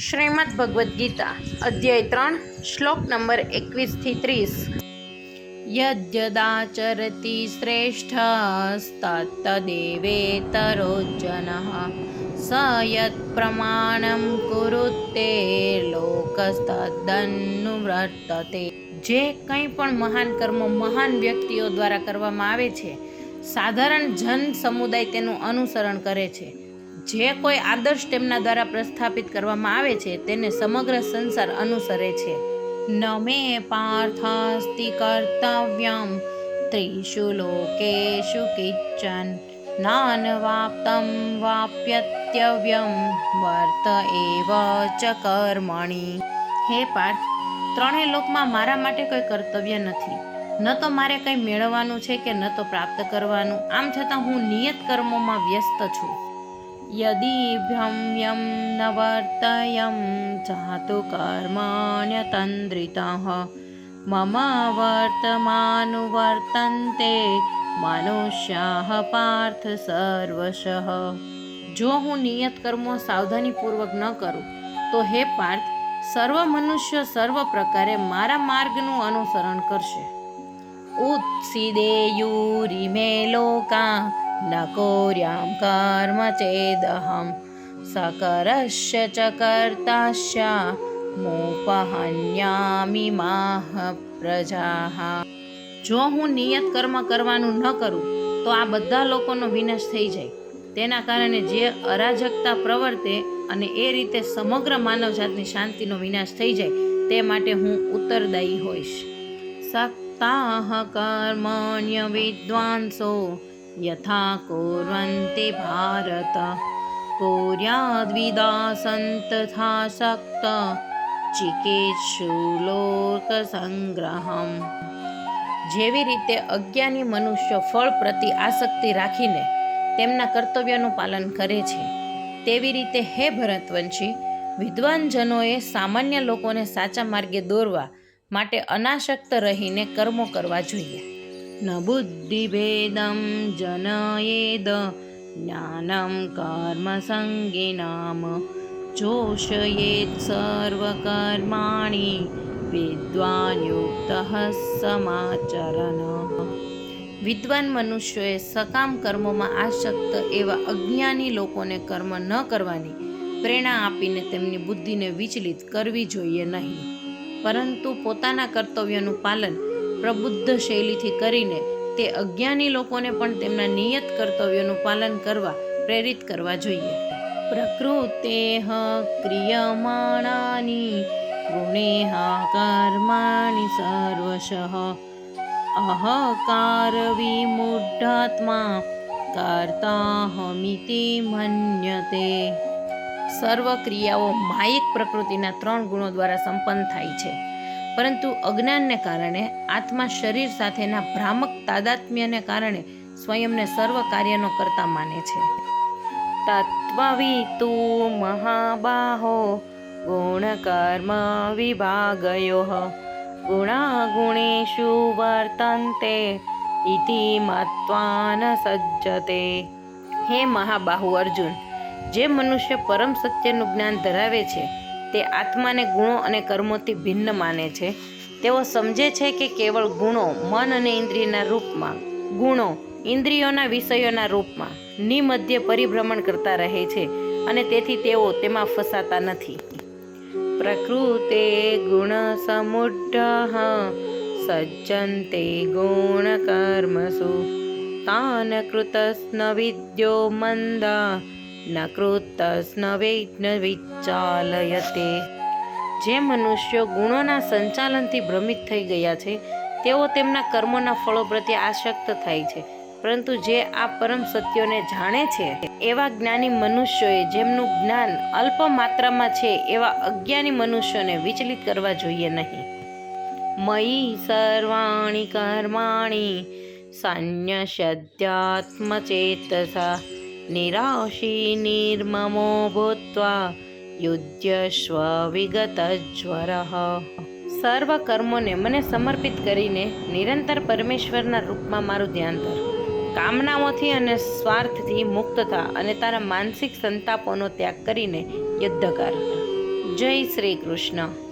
શ્રીમદ ભગવદ્ ગીતા, અધ્યાય ત્રણ, શ્લોક નંબર એકવીસથી ત્રીસ. યદ્યદાચરતિ શ્રેષ્ઠસ્તત્તદેવેતરોજનઃ સ યત્ પ્રમાણમ કુરુતે લોકસ્તદનુવર્તતે જે કંઈ પણ મહાન કર્મો મહાન વ્યક્તિઓ દ્વારા કરવામાં આવે છે, સાધારણ જન સમુદાય તેનું અનુસરણ કરે છે. જે કોઈ આદર્શ તેમના દ્વારા પ્રસ્થાપિત કરવામાં આવે છે, તેને સમગ્ર સંસાર અનુસરે છે. ન મે પાર્થાસ્તિ કર્તવ્યમ ત્રિષુ લોકેશુ કિચન નાન વાપ્તમ વાપ્યત્યવ્યમ વર્ત એવ ચ કર્મણી. હે પાર્થ, ત્રણેય લોકમાં મારા માટે કોઈ કર્તવ્ય નથી. ન તો મારે કંઈ મેળવવાનું છે કે ન તો પ્રાપ્ત કરવાનું. આમ છતાં હું નિયત કર્મોમાં વ્યસ્ત છું. યદિભ્યમ્યમ न वर्तयं જાતુ कर्माण्यतन्द्रितः। મમ वर्तमानुवर्तन्ते મનુષ્યાહ પાર્થ સર્વશઃ જો હું નિયત કર્મો સાવધાનીપૂર્વક ન કરું તો હે પાર્થ સર્વ મનુષ્ય સર્વ પ્રકારે મારા માર્ગનું અનુસરણ કરશે। ઉત્સિદેયુરિમે લોકા ન कोर्यां કર્મ चेदहं सकरस्य च કર્તાસ્ય મોપહન્યામી માહ પ્રજાહ જો હું નિયત કર્મ કરવાનું ન કરું, તો આ બધા લોકોનો વિનાશ થઈ જાય. તેના કારણે જે અરાજકતા પ્રવર્તે અને એ રીતે સમગ્ર માનવજાતની શાંતિનો વિનાશ થઈ જાય, તે માટે હું ઉત્તરદાયી હોઈશ. સક્તાહ કર્મણ્ય વિદ્વાંસો યથા કુર્વન્તિ ભારત કુર્યાદ્વિદાસંતથા સક્ત ચિકિત્સુ લોક સંગ્રહમ જેવી રીતે અજ્ઞાની મનુષ્ય ફળ પ્રતિ આસક્તિ રાખીને તેમના કર્તવ્યનું પાલન કરે છે, તેવી રીતે હે ભરતવંશી, વિદ્વાનજનોએ સામાન્ય લોકોને સાચા માર્ગે દોરવા માટે અનાશક્ત રહીને કર્મો કરવા જોઈએ. ન बुद्धिभेदं जनयेद, ज्ञानं કર્મ चोषयेत् सर्वकर्माणि વિદ્વાન યુક્ત સમાચરણ વિદ્વાન મનુષ્યોએ સકામ કર્મોમાં આસક્ત એવા અજ્ઞાની લોકોને કર્મ ન કરવાની પ્રેરણા આપીને તેમની બુદ્ધિને વિચલિત કરવી જોઈએ નહીં. પરંતુ પોતાના કર્તવ્યનું પાલન પ્રબુદ્ધ શૈલીથી કરીને તે અજ્ઞાની લોકોને પણ તેમના નિયત કર્તવ્યોનું પાલન કરવા પ્રેરિત કરવા જોઈએ. પ્રકૃતે ક્રિયમાણાની ગુણેહ કર્માણી સર્વશ. અહકાર વિમૂઢાત્મા કર્તાહમિતિ મન્યતે. સર્વ ક્રિયાઓ માયિક પ્રકૃતિના ત્રણ ગુણો દ્વારા સંપન્ન થાય છે. પરંતુ અજ્ઞાનને કારણે, આત્મા શરીર સાથેના ભ્રામક તાદાત્મ્યને કારણે સ્વયંને સર્વ કાર્યનો કરતા માને છે. તત્વવિતુ મહાબાહો, ગુણકર્મ વિભાગયો ગુણાગુણેશુ વર્તન્તે ઇતિ મત્વાન સજ્જતે. હે મહાબાહુ અર્જુન, જે મનુષ્ય પરમ સત્યનું જ્ઞાન ધરાવે છે તે આત્માને ગુણો અને કર્મોથી ભિન્ન માને છે. તેઓ સમજે છે કે કેવળ ગુણો મન અને ઇન્દ્રિયના રૂપમાં, ગુણો ઇન્દ્રિયોના વિષયોના રૂપમાં, નિમધ્ય પરિભ્રમણ કરતા રહે છે અને તેથી તેઓ તેમાં ફસાતા નથી. પ્રકૃતે ગુણ સમુઢ સજ્જન્તે ગુણ કર્મસુ, તાન કૃતસ્ન વિદ્યો મંદા ન કૃતસ્ન વૈજ્ઞ વિચાલયતે. જે મનુષ્યો ગુણોના સંચાલનથી ભ્રમિત થઈ ગયા છે, તેઓ તેમના કર્મોના ફળો પ્રત્યે આસક્ત થાય છે. પરંતુ જે આ પરમ સત્યોને જાણે છે, એવા જ્ઞાની મનુષ્યોએ જેમનું જ્ઞાન અલ્પ માત્રામાં છે, એવા અજ્ઞાની મનુષ્યોને વિચલિત કરવા જોઈએ નહીં. મયી સર્વાણી કર્માણી સંન્યસ્યાત્મચેતસા નિરાશી નિર્મમો ભૂત્વા યુધ્યસ્વ વિગતજ્વર સર્વ કર્મોને મને સમર્પિત કરીને નિરંતર પરમેશ્વરના રૂપમાં મારું ધ્યાન ધર. કામનાઓથી અને સ્વાર્થથી મુક્ત થા અને તારા માનસિક સંતાપોનો ત્યાગ કરીને યુદ્ધ કર. જય શ્રી કૃષ્ણ.